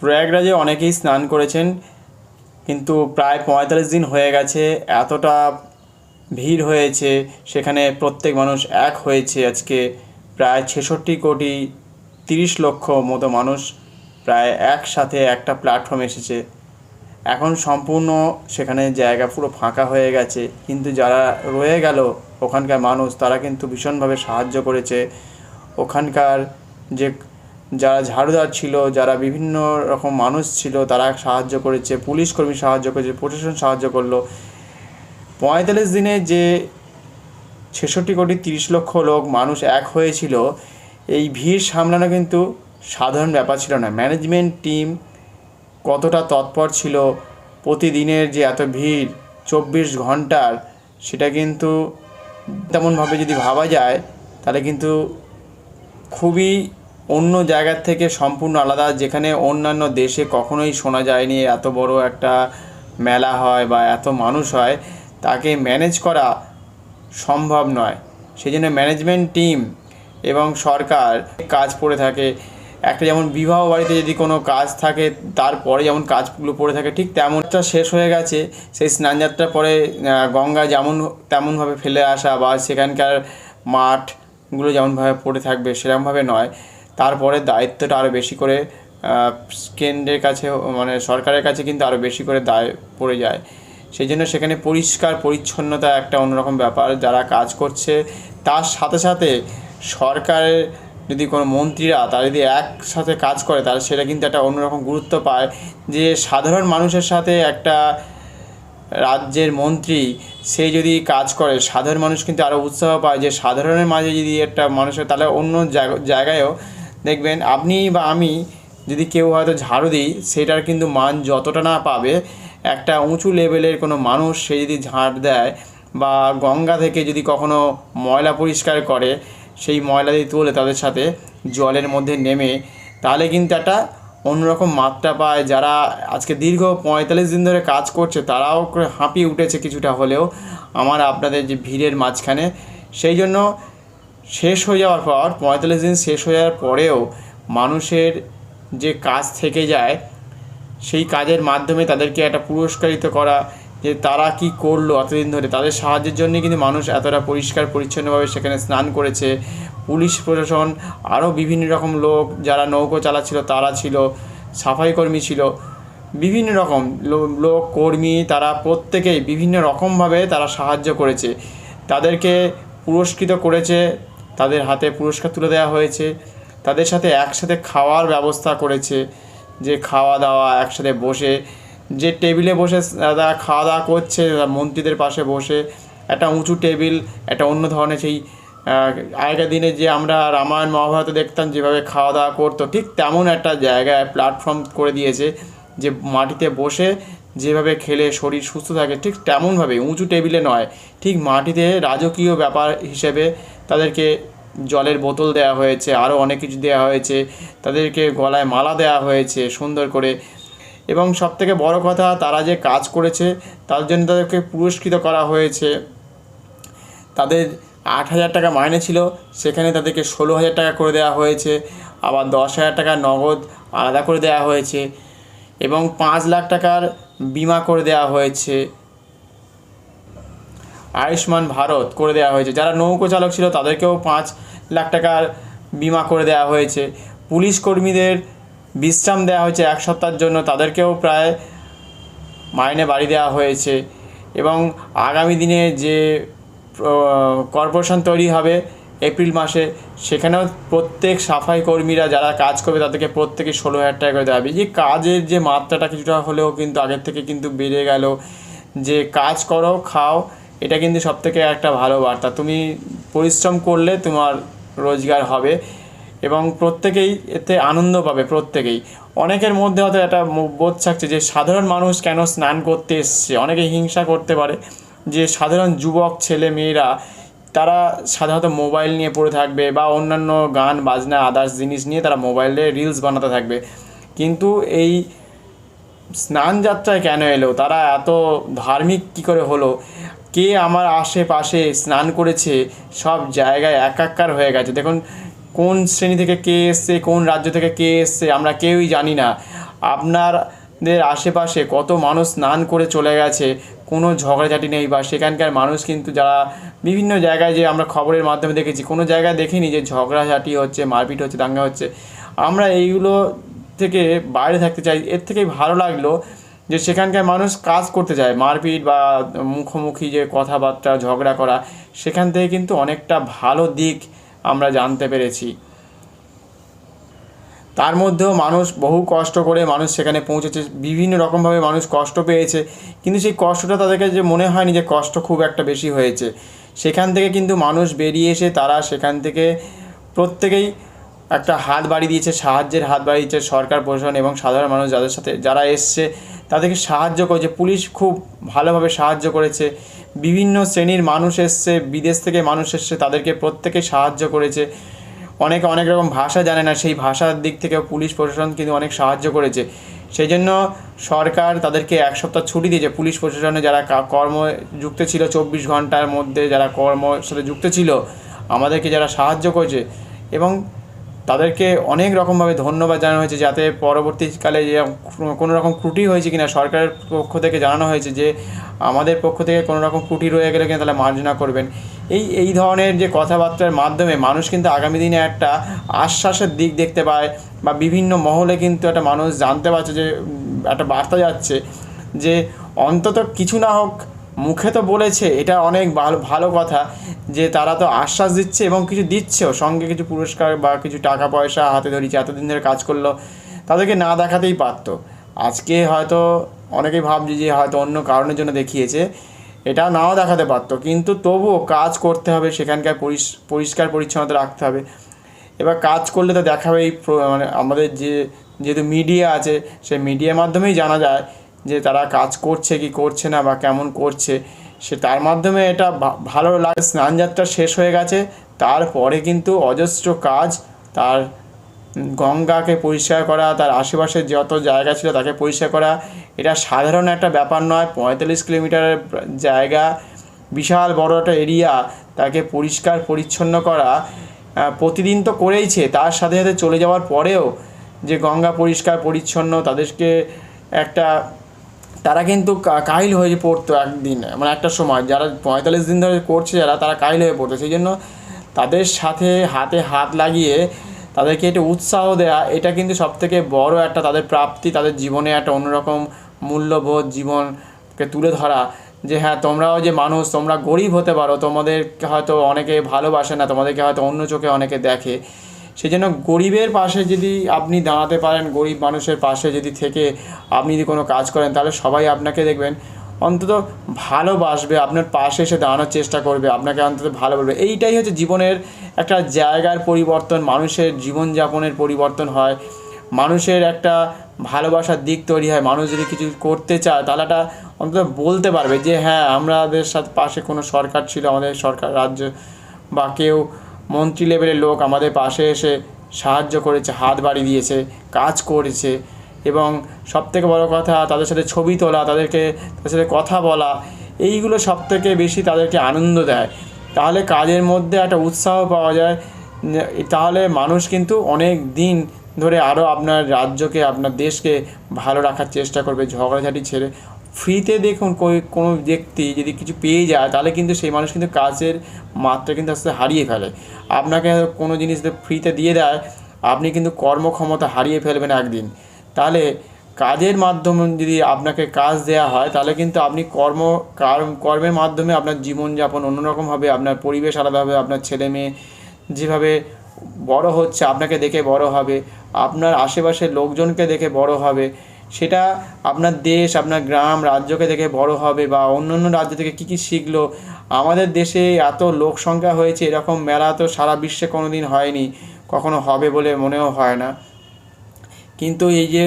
প্রয়াগরাজে অনেকেই স্নান করেছেন, কিন্তু প্রায় পঁয়তাল্লিশ দিন হয়ে গেছে, এতটা ভিড় হয়েছে, সেখানে প্রত্যেক মানুষ এক হয়েছে আজকে। প্রায় ছেষট্টি কোটি তিরিশ লক্ষ মতো মানুষ, প্রায় একসাথে একটা প্ল্যাটফর্মে এসেছে। এখন সম্পূর্ণ সেখানে জায়গা পুরো ফাঁকা হয়ে গেছে, কিন্তু যারা রয়ে গেল ওখানকার মানুষ, তারা কিন্তু ভীষণভাবে সাহায্য করেছে। ওখানকার যে যারা ঝাড়ুদার ছিল, যারা বিভিন্ন রকম মানুষ ছিল, তারা সাহায্য করেছে, পুলিশ কর্মী সাহায্য করেছে, প্রশাসন সাহায্য করল। পঁয়তাল্লিশ দিনে যে ছেষট্টি কোটি তিরিশ লক্ষ লোক, মানুষ এক হয়েছিল, এই ভিড় সামলানো কিন্তু সাধারণ ব্যাপার ছিল না। ম্যানেজমেন্ট টিম কতটা তৎপর ছিল, প্রতিদিনের যে এত ভিড়, চব্বিশ ঘণ্টার, সেটা কিন্তু তেমনভাবে যদি ভাবা যায়, তাহলে কিন্তু খুবই অন্য জায়গার থেকে সম্পূর্ণ আলাদা, যেখানে অন্যান্য দেশে কখনোই শোনা যায়নি এত বড় একটা মেলা হয় বা এত মানুষ হয়। তাকে ম্যানেজ করা সম্ভব নয়। সেই জন্য ম্যানেজমেন্ট টিম এবং সরকার কাজ পড়ে থাকে। একটা যেমন বিবাহ বাড়িতে যদি কোনো কাজ থাকে, তারপরে যেমন কাজগুলো পড়ে থাকে, ঠিক তেমনটা শেষ হয়ে গেছে। সেই স্নানযাত্রার পরে গঙ্গা যেমন, তেমনভাবে ফেলে আসা বা সেখানকার মাঠগুলো যেমনভাবে পড়ে থাকবে, সেরকমভাবে নয়। তারপরে দায়িত্বটা আরও বেশি করে কেন্দ্রের কাছে মানে সরকারের কাছে কিন্তু আরও বেশি করে দায় পড়ে যায়। সেই জন্য সেখানে পরিষ্কার পরিচ্ছন্নতা একটা অন্যরকম ব্যাপার যারা কাজ করছে। তার সাথে সাথে সরকারের যদি কোনো মন্ত্রীরা তারা যদি একসাথে কাজ করে, তাহলে সেটা কিন্তু একটা অন্যরকম গুরুত্ব পায় যে সাধারণ মানুষের সাথে একটা রাজ্যের মন্ত্রী সে যদি কাজ করে, সাধারণ মানুষ কিন্তু আরও উৎসাহ পায় যে সাধারণের মাঝে যদি একটা মানুষের তাহলে অন্য জায়গা- জায়গায়ও দেখবেন আপনি বা আমি যদি কেউ হয়তো ঝাড়ু দিই, সেটার কিন্তু মান যতটা না পাবে, একটা উঁচু লেভেলের কোনো মানুষ সে যদি ঝাড় দেয় বা গঙ্গা থেকে যদি কখনো ময়লা পরিষ্কার করে, সেই ময়লা দিয়ে তুলে তাদের সাথে জলের মধ্যে নেমে, তাহলে কিন্তু একটা অন্যরকম মাত্রা পায়। যারা আজকে দীর্ঘ পঁয়তাল্লিশ দিন ধরে কাজ করছে, তারাও হাঁপিয়ে উঠেছে কিছুটা হলেও। আমার আপনাদের যে ভিড়ের মাঝখানে, সেই জন্য শেষ হয়ে যাওয়ার পর পঁয়তাল্লিশ দিন শেষ হয়ে যাওয়ার পরেও মানুষের যে কাজ থেকে যায়, সেই কাজের মাধ্যমে তাদেরকে একটা পুরস্কারিত করা, যে তারা কি করল এতদিন ধরে, তাদের সাহায্যের জন্যই কিন্তু মানুষ এতটা পরিষ্কার, পরিচ্ছন্নভাবে সেখানে স্নান করেছে। পুলিশ, প্রশাসন, আরও বিভিন্ন রকম লোক যারা নৌকো চালাচ্ছিল, তারা ছিল, সাফাই কর্মী ছিল, বিভিন্ন রকম লোক, কর্মী, তারা প্রত্যেকেই বিভিন্ন রকমভাবে তারা সাহায্য করেছে। তাদেরকে পুরস্কৃত করেছে তাদের হাতে পুরস্কার তুলে দেওয়া হয়েছে। তাদের সাথে একসাথে খাওয়ার ব্যবস্থা করেছে। যে খাওয়া দাওয়া একসাথে বসে, যে টেবিলে বসে তারা খাওয়া দাওয়া করছে মন্ত্রীদের পাশে বসে, একটা উঁচু টেবিল, একটা অন্য ধরনের সেই আগেকার দিনে যে আমরা রামায়ণ মহাভারতে দেখতাম, যেভাবে খাওয়া দাওয়া করতো, ঠিক তেমন একটা জায়গায় প্ল্যাটফর্ম করে দিয়েছে যে মাটিতে বসে যেভাবে খেলে শরীর সুস্থ থাকে, ঠিক তেমনভাবে উঁচু টেবিলে নয়, ঠিক মাটিতে রাজকীয় ব্যাপার হিসেবে তাদেরকে জলের বোতল দেওয়া হয়েছে, আরও অনেক কিছু দেওয়া হয়েছে, তাদেরকে গলায় মালা দেওয়া হয়েছে সুন্দর করে। এবং সবথেকে বড় কথা, তারা যে কাজ করেছে, তার জন্য তাদেরকে পুরস্কৃত করা হয়েছে। তাদের আট হাজার টাকা মাইনে ছিল, সেখানে তাদেরকে ষোলো হাজার টাকা করে দেওয়া হয়েছে, আবার দশ হাজার টাকা নগদ আলাদা করে দেওয়া হয়েছে। এবং পাঁচ লাখ টাকার বিমা করে দেওয়া হয়েছে। আয়ুষ্মান ভারত করে দেওয়া হয়েছে। যারা নৌকো চালক ছিল, তাদেরকেও পাঁচ লাখ টাকার বিমা করে দেওয়া হয়েছে। পুলিশ কর্মীদের বিশ্রাম দেওয়া হয়েছে এক সপ্তাহের জন্য। তাদেরকেও প্রায় মাইনে বাড়ি দেওয়া হয়েছে। এবং আগামী দিনে যে কর্পোরেশন তৈরি হবে এপ্রিল মাসে। সেখানেও প্রত্যেক সাফাই কর্মীরা যারা কাজ করবে, তাদেরকে প্রত্যেকে ষোলো হাজার টাকা করে দেওয়া হবে। যে কাজের যে মাত্রাটা কিছুটা হলেও কিন্তু আগের থেকে কিন্তু বেড়ে গেল। যে কাজ করো, খাও, এটা কিন্তু সব থেকে একটা ভালো বার্তা। তুমি পরিশ্রম করলে তোমার রোজগার হবে এবং প্রত্যেকেই এতে আনন্দ পাবে, প্রত্যেকেই। অনেকের মধ্যে হয়তো একটা বোধ থাকছে যে সাধারণ মানুষ কেন স্নান করতে এসছে? অনেকে হিংসা করতে পারে যে সাধারণ যুবক, ছেলে, মেয়েরা তারা সাধারণত মোবাইল নিয়ে পড়ে থাকবে বা অন্যান্য গান, বাজনা আদার্স জিনিস নিয়ে তারা মোবাইলে রিলস বানাতে থাকবে। কিন্তু এই স্নান যাত্রায় কেন এলো? তারা এত ধার্মিক কী করে হলো? কে আমার আশেপাশে স্নান করেছে? সব জায়গায় একাকার হয়ে গেছে। দেখুন, কোন শ্রেণি থেকে কে এসছে, কোন রাজ্য থেকে কে এসছে, আমরা কেউই জানি না। আপনাদের আশেপাশে কত মানুষ স্নান করে চলে গেছে কোনো ঝগড়াঝাটি নেই বা সেখানকার মানুষ কিন্তু যারা বিভিন্ন জায়গায় যে আমরা খবরের মাধ্যমে দেখেছি, কোনো জায়গায় দেখিনি যে ঝগড়াঝাটি হচ্ছে, মারপিট হচ্ছে, দাঙ্গা হচ্ছে। আমরা এইগুলো থেকে বাইরে থাকতে চাই। এর থেকেই ভালো লাগল যে সেখানকার মানুষ কাজ করতে চায়। মারপিট বা মুখোমুখি যে কথাবার্তা, ঝগড়া করা, সেখান থেকে কিন্তু অনেকটা ভালো দিক আমরা জানতে পেরেছি। তার মধ্যেও মানুষ বহু কষ্ট করে মানুষ সেখানে পৌঁছেছে, বিভিন্ন রকমভাবে মানুষ কষ্ট পেয়েছে। কিন্তু সেই কষ্টটা তাদেরকে যে মনে হয়নি যে কষ্ট খুব একটা বেশি হয়েছে। সেখান থেকে কিন্তু মানুষ বেরিয়ে এসে তারা সেখান থেকে প্রত্যেকেই একটা হাত বাড়িয়ে দিয়েছে, সাহায্যের হাত বাড়িয়ে দিয়েছে সরকার, প্রশাসন এবং সাধারণ মানুষ যাদের সাথে যারা এসছে, তাদেরকে সাহায্য করেছে। পুলিশ খুব ভালোভাবে সাহায্য করেছে। বিভিন্ন শ্রেণির মানুষ এসছে, বিদেশ থেকে মানুষ এসছে, তাদেরকে প্রত্যেকে সাহায্য করেছে। অনেকে অনেক রকম ভাষা জানে না, সেই ভাষার দিক থেকে পুলিশ, প্রশাসন কিন্তু অনেক সাহায্য করেছে। সেই জন্য সরকার তাদেরকে এক সপ্তাহ ছুটি দিয়েছে। পুলিশ, প্রশাসনে যারা কর্ম যুক্ত ছিল, চব্বিশ ঘণ্টার মধ্যে যারা কর্ম, সাথে যুক্ত ছিল, আমাদেরকে যারা সাহায্য করেছে এবং তাদেরকে অনেক রকমভাবে ধন্যবাদ জানানো হয়েছে যাতে পরবর্তীকালে যে কোনো রকম ত্রুটি হয়েছে কিনা সরকারের পক্ষ থেকে জানানো হয়েছে যে আমাদের পক্ষ থেকে কোনো রকম ত্রুটি রয়ে গেলে কিনা তাহলে মার্জনা করবেন। এই এই ধরনের যে কথাবার্তার মাধ্যমে মানুষ কিন্তু আগামী দিনে একটা আশ্বাসের দিক দেখতে পায় বা বিভিন্ন মহলে কিন্তু একটা মানুষ জানতে পারছে যে, একটা বার্তা যাচ্ছে যে অন্তত কিছু না হোক মুখে তো বলেছে, এটা অনেক ভালো ভালো কথা যে তারা তো আশ্বাস দিচ্ছে এবং কিছু দিচ্ছেও, সঙ্গে কিছু পুরস্কার বা কিছু টাকা পয়সা হাতে ধরিছে, এতদিন ধরে কাজ করল, তাদেরকে না দেখাতেই পারতো। আজকে হয়তো অনেকেই ভাবছে যে হয়তো অন্য কারণের জন্য দেখিয়েছে, এটা নাও দেখাতে পারতো। কিন্তু তবুও কাজ করতে হবে, সেখানকার পরিষ্কার পরিচ্ছন্নতা রাখতে হবে। এবার কাজ করলে তো দেখাবেই মানে আমাদের যে, যেহেতু মিডিয়া আছে, সেই মিডিয়ার মাধ্যমেই জানা যায় যে তারা কাজ করছে কি করছে না বা কেমন করছে, সে তার মাধ্যমে এটা ভালো লাগে, স্নানযাত্রা শেষ হয়ে গেছে। তারপরে কিন্তু অজস্র কাজ তার গঙ্গাকে পরিষ্কার করা, তার আশেপাশে যত জায়গা ছিল তাকে পরিষ্কার করা। এটা সাধারণ একটা ব্যাপার নয়, পঁয়তাল্লিশ কিলোমিটারের জায়গা, বিশাল বড় একটা এরিয়া, তাকে পরিষ্কার পরিচ্ছন্ন করা প্রতিদিন তো করেইছে। তার সাথে সাথে চলে যাওয়ার পরেও যে গঙ্গা পরিষ্কার পরিচ্ছন্ন, তাদেরকে একটা তারা কিন্তু কাহিল হয়ে পড়তো একদিন মানে একটা সময়। যারা পঁয়তাল্লিশ দিন ধরে করছে, যারা, তারা কাহিল হয়ে পড়তো। সেই জন্য তাদের সাথে হাতে হাত লাগিয়ে তাদেরকে একটা উৎসাহ দেওয়া এটা কিন্তু সবথেকে বড় একটা তাদের প্রাপ্তি, তাদের জীবনে একটা অন্যরকম মূল্যবোধ জীবনকে তুলে ধরা। যে হ্যাঁ তোমরাও যে মানুষ, তোমরা গরিব হতে পারো, তোমাদেরকে হয়তো অনেকে ভালোবাসে না, তোমাদেরকে হয়তো অন্য চোখে অনেকে দেখে। সেই জন্য গরিবের পাশে যদি আপনি দাঁড়াতে পারেন, গরিব মানুষের পাশে যদি থেকে আপনি যদি কোনো কাজ করেন, তাহলে সবাই আপনাকে দেখবেন। অন্তত ভালোবাসবে, আপনার পাশে এসে দাঁড়ানোর চেষ্টা করবে, আপনাকে অন্তত ভালো বলবে। এইটাই হচ্ছে জীবনের একটা জায়গার পরিবর্তন, মানুষের জীবনযাপনের পরিবর্তন হয়। মানুষের একটা ভালোবাসার দিক তৈরি হয়। মানুষ যদি কিছু করতে চায়, তাহলে একটা অন্তত বলতে পারবে যে হ্যাঁ আমাদের সাথে পাশে কোনো সরকার ছিল, আমাদের সরকার রাজ্য বা কেউ মন্ত্রী লেভেলের লোক আমাদের পাশে এসে সাহায্য করেছে, হাত বাড়িয়ে দিয়েছে, কাজ করেছে এবং সবথেকে বড় কথা, তাদের সাথে ছবি তোলা, তাদেরকে, তাদের সাথে কথা বলা, এইগুলো সবথেকে বেশি তাদেরকে আনন্দ দেয়। তাহলে কাজের মধ্যে একটা উৎসাহ পাওয়া যায়। তাহলে মানুষ কিন্তু অনেক দিন ধরে আরও আপনার রাজ্যকে, আপনার দেশকে ভালো রাখার চেষ্টা করবে, ঝগড়াঝাটি ছেড়ে ফ্রিতে দেখুন কোনো ব্যক্তি যদি কিছু পেয়ে যায়, তাহলে কিন্তু সেই মানুষ কিন্তু কাজের মাত্রা কিন্তু আস্তে হারিয়ে ফেলে। আপনাকে কোনো জিনিস ফ্রিতে দিয়ে দেয়, আপনি কিন্তু কর্মক্ষমতা হারিয়ে ফেলবেন একদিন। তাহলে কাজের মাধ্যমে যদি আপনাকে কাজ দেওয়া হয়, তাহলে কিন্তু আপনি কর্ম, কার- কর্মের মাধ্যমে আপনার জীবনযাপন অন্যরকম হবে আপনার পরিবেশ আলাদা হবে আপনার ছেলে মেয়ে যেভাবে বড় হচ্ছে, আপনাকে দেখে বড় হবে, আপনার আশেপাশের লোকজনকে দেখে বড় হবে সেটা আপনার দেশ, আপনার গ্রাম, রাজ্যকে দেখে বড় হবে বা অন্য অন্য রাজ্য থেকে কী কী শিখলো। আমাদের দেশে এত লোক সংখ্যা হয়েছে, এরকম মেলা তো সারা বিশ্বে কোনো দিন হয়নি, কখনো হবে বলে মনেও হয় না। কিন্তু এই যে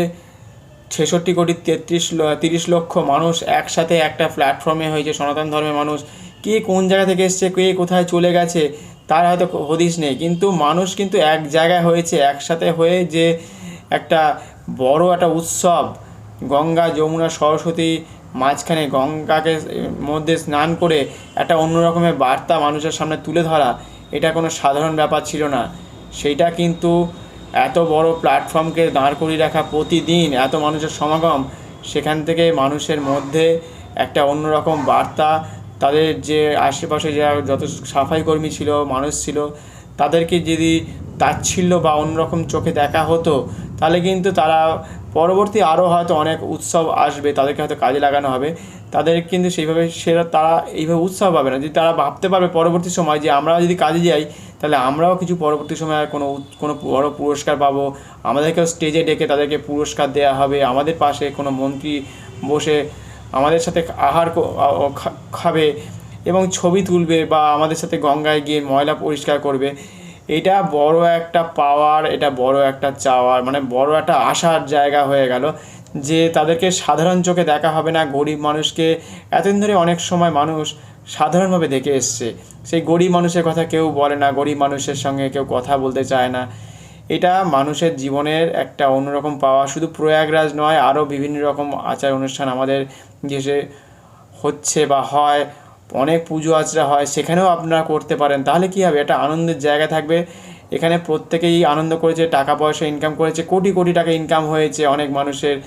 ছেষট্টি কোটি তেত্রিশ তিরিশ লক্ষ মানুষ একসাথে একটা প্ল্যাটফর্মে হয়েছে, সনাতন ধর্মের মানুষ, কে কোন জায়গা থেকে এসছে, কে কোথায় চলে গেছে, তার হয়তো হদিস নেই। কিন্তু মানুষ কিন্তু এক জায়গায় হয়েছে, একসাথে হয়ে যে একটা বড় একটা উৎসব। গঙ্গা, যমুনা, সরস্বতী মাঝখানে গঙ্গাকে মধ্যে স্নান করে একটা অন্য রকমের বার্তা মানুষের সামনে তুলে ধরা, এটা কোনো সাধারণ ব্যাপার ছিল না। সেইটা কিন্তু এত বড় প্ল্যাটফর্মকে দাঁড় করিয়ে রাখা প্রতিদিন, এত মানুষের সমাগম, সেখান থেকে মানুষের মধ্যে একটা অন্যরকম বার্তা, তাদের যে আশেপাশে যারা যত সাফাই কর্মী ছিল, মানুষ ছিল, তাদেরকে যদি তাচ্ছিল্য বা অন্যরকম চোখে দেখা হতো তাহলে কিন্তু তারা পরবর্তী আরও হয়তো অনেক উৎসব আসবে, তাদেরকে হয়তো কাজে লাগানো হবে। তাদের কিন্তু সেইভাবে সেরা তারা এইভাবে উৎসাহ পাবে না। যদি তারা ভাবতে পারবে পরবর্তী সময় যে আমরা যদি কাজে যাই, তাহলে আমরাও কিছু পরবর্তী সময় কোনো কোনো বড় পুরস্কার পাবো। আমাদেরকেও স্টেজে ডেকে তাদেরকে পুরস্কার দেওয়া হবে। আমাদের পাশে কোনো মন্ত্রী বসে আমাদের সাথে আহার খাবে এবং ছবি তুলবে বা আমাদের সাথে গঙ্গায় গিয়ে ময়লা পরিষ্কার করবে। এটা বড় একটা পাওয়ার, এটা বড় একটা চাওয়ার মানে বড় একটা আশার জায়গা হয়ে গেল যে তাদেরকে সাধারণ চোখে দেখা হবে না। গরিব মানুষকে এতদিন ধরে অনেক সময় মানুষ সাধারণভাবে দেখে এসছে। সেই গরিব মানুষের কথা কেউ বলে না, গরিব মানুষের সঙ্গে কেউ কথা বলতে চায় না। এটা মানুষের জীবনের একটা অন্যরকম পাওয়া। শুধু প্রয়াগরাজ নয়, আরও বিভিন্ন রকম আচার অনুষ্ঠান আমাদের দেশে হচ্ছে বা হয়। অনেক পুজো আচরা হয়, সেখানেও আপনারা করতে পারেন। তাহলে কী হবে? একটা আনন্দের জায়গা থাকবে। এখানে প্রত্যেকেই আনন্দ করেছে, টাকা পয়সা ইনকাম করেছে, কোটি কোটি টাকা ইনকাম হয়েছে অনেক মানুষের।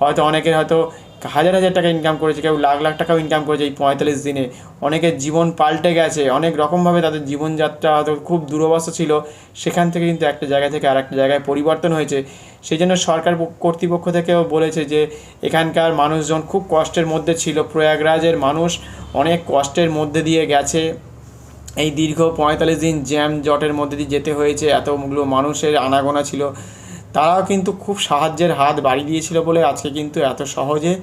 হয়তো অনেকের হয়তো হাজার হাজার টাকা ইনকাম করেছে, কেউ লাখ লাখ টাকাও ইনকাম করেছে এই পঁয়তাল্লিশ দিনে। অনেকের জীবন পাল্টে গেছে, অনেক রকমভাবে তাদের জীবনযাত্রা হয়তো খুব দুরবস্থা ছিল। সেখান থেকে কিন্তু একটা জায়গা থেকে আর একটা জায়গায় পরিবর্তন হয়েছে। সেই জন্য সরকার কর্তৃপক্ষ থেকেও বলেছে যে, এখানকার মানুষজন খুব কষ্টের মধ্যে ছিল। প্রয়াগরাজের মানুষ অনেক কষ্টের মধ্যে দিয়ে গেছে। এই দীর্ঘ পঁয়তাল্লিশ দিন জ্যাম জটের মধ্যে দিয়ে যেতে হয়েছে। এতগুলো মানুষের আনাগোনা ছিল। তারাও কিন্তু খুব সাহায্যের হাত বাড়িয়ে দিয়েছিল বলে আজকে কিন্তু এত সহজে।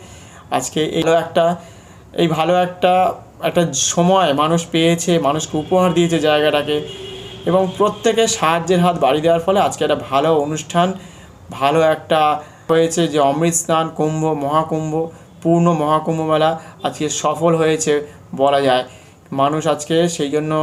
আজকে এলো একটা, এই ভালো একটা একটা সময় মানুষ পেয়েছে, মানুষকে উপহার দিয়েছে জায়গাটাকে। এবং প্রত্যেকে সাহায্যের হাত বাড়িয়ে দেওয়ার ফলে আজকে একটা ভালো অনুষ্ঠান, ভালো একটা হয়েছে যে অমৃত স্নান, কুম্ভ, মহাকুম্ভ, পূর্ণ মহাকুম্ভ মেলা আজকে সফল হয়েছে বলা যায়। মানুষ আজকে সেই জন্য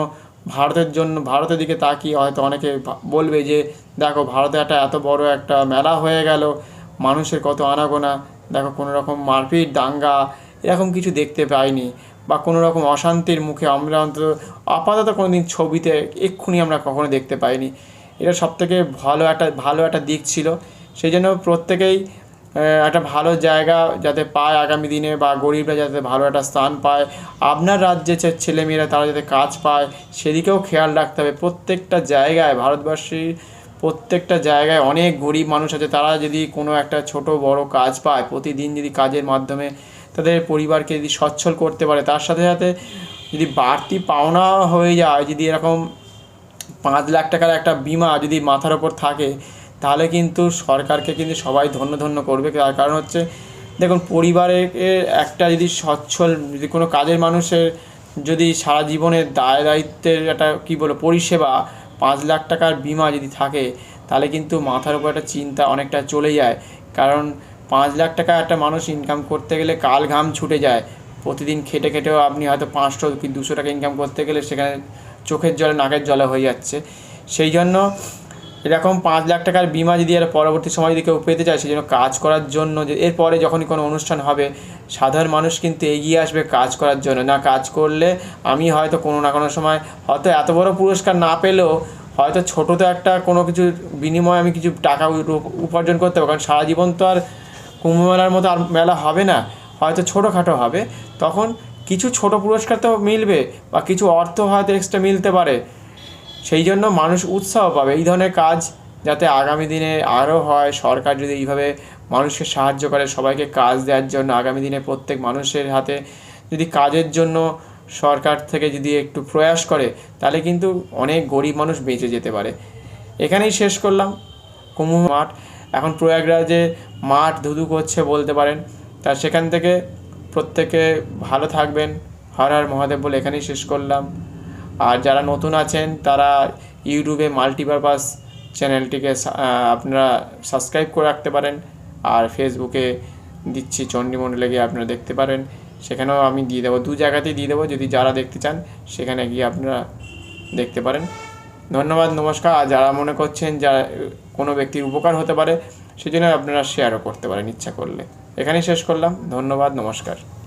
ভারতের জন্য, ভারতের দিকে তাকিয়ে হয়তো অনেকে বলবে যে, দেখো, ভারতে একটা এত বড় একটা মেলা হয়ে গেল, মানুষের কত আনাগোনা। দেখো, কোনো রকম মারপিট, দাঙ্গা, এরকম কিছু দেখতে পাইনি। বা কোনো রকম অশান্তির মুখে আমরা অন্তত, আপাতত কোনো দিন ছবিতে এক্ষুনি আমরা কখনো দেখতে পাইনি। এটা সবথেকে ভালো একটা ভালো একটা দিক ছিল। সেই জন্য প্রত্যেকেই একটা ভালো জায়গা যাতে পায় আগামী দিনে বা গরিবরা যাতে ভালো একটা স্থান পায়। আপনার রাজ্যে যে ছেলেমেয়েরা তারা যাতে কাজ পায়, সেদিকেও খেয়াল রাখতে হবে। প্রত্যেকটা জায়গায় ভারতবর্ষের প্রত্যেকটা জায়গায় অনেক গরিব মানুষ আছে। তারা যদি কোনো একটা ছোট, বড় কাজ পায়, প্রতিদিন যদি কাজের মাধ্যমে তাদের পরিবারকে যদি সচ্ছল করতে পারে, তার সাথে সাথে যদি বাড়তি পাওনা হয়ে যায়, যদি এরকম পাঁচ লাখ টাকার একটা বিমা যদি মাথার ওপর থাকে তাহলে কিন্তু সরকারকে কিন্তু সবাই ধন্য ধন্য করবে। তার কারণ হচ্ছে, দেখুন, পরিবারের একটা যদি সচ্ছল যদি কোনো কাজের মানুষের যদি সারা জীবনের দায় দায়িত্বের একটা, কী বলব, পরিষেবা, পাঁচ লাখ টাকার বিমা যদি থাকে, তাহলে কিন্তু মাথার উপর একটা চিন্তা অনেকটা চলে যায়। কারণ পাঁচ লাখ টাকা একটা মানুষ ইনকাম করতে গেলে কাল ঘাম ছুটে যায়। প্রতিদিন খেটে খেটেও আপনি হয়তো পাঁচশো কি দুশো টাকা ইনকাম করতে গেলে সেখানে চোখের জলে, নাকের জলে হয়ে যাচ্ছে। সেই জন্য এরকম পাঁচ লাখ টাকার বিমা যদি আর পরবর্তী সময় যদি কেউ পেতে চায় সেই জন্য কাজ করার জন্য যে, এরপরে যখনই কোনো অনুষ্ঠান হবে, সাধারণ মানুষ কিন্তু এগিয়ে আসবে কাজ করার জন্য। না কাজ করলে আমি হয়তো কোনো না কোনো সময় হয়তো এত বড় পুরস্কার না পেলেও হয়তো ছোটো তো একটা কোনো কিছু বিনিময়ে আমি কিছু টাকা উপার্জন করতে পারব। কারণ সারা জীবন তো আর কুম্ভ মেলার মতো আর মেলা হবে না। হয়তো ছোটোখাটো হবে। তখন কিছু ছোট পুরস্কার তো মিলবে বা কিছু অর্থ হয়তো এক্সট্রা মিলতে পারে। সেই জন্য মানুষ উৎসাহ পাবে। এই ধরনের কাজ যাতে আগামী দিনে আরও হয়, সরকার যদি এইভাবে মানুষকে সাহায্য করে সবাইকে কাজ দেওয়ার জন্য, আগামী দিনে প্রত্যেক মানুষের হাতে যদি কাজের জন্য সরকার থেকে যদি একটু প্রয়াস করে, তাহলে কিন্তু অনেক গরিব মানুষ বেঁচে যেতে পারে। এখানেই শেষ করলাম। কুম্ভ মাঠ। এখন প্রয়াগরাজে মাঠ ধুধু করছে বলতে পারেন। তা সেখান থেকে প্রত্যেকে ভালো থাকবেন। হর হর মহাদেব বলে এখানেই শেষ করলাম। আর যারা নতুন আছেন, তারা ইউটিউবে মাল্টিপারপাস চ্যানেলটিকে আপনারা সাবস্ক্রাইব করে রাখতে পারেন। আর ফেসবুকে দিচ্ছি চণ্ডীমণ্ডলে গিয়ে আপনারা দেখতে পারেন। সেখানেও আমি দিয়ে দেবো, দু জায়গাতেই দিয়ে দেবো, যদি যারা দেখতে চান, সেখানে গিয়ে আপনারা দেখতে পারেন। ধন্যবাদ, নমস্কার। আর যারা মনে করছেন যা, কোনো ব্যক্তির উপকার হতে পারে, সেজন্য আপনারা শেয়ারও করতে পারেন ইচ্ছা করলে। এখানেই শেষ করলাম। ধন্যবাদ, নমস্কার।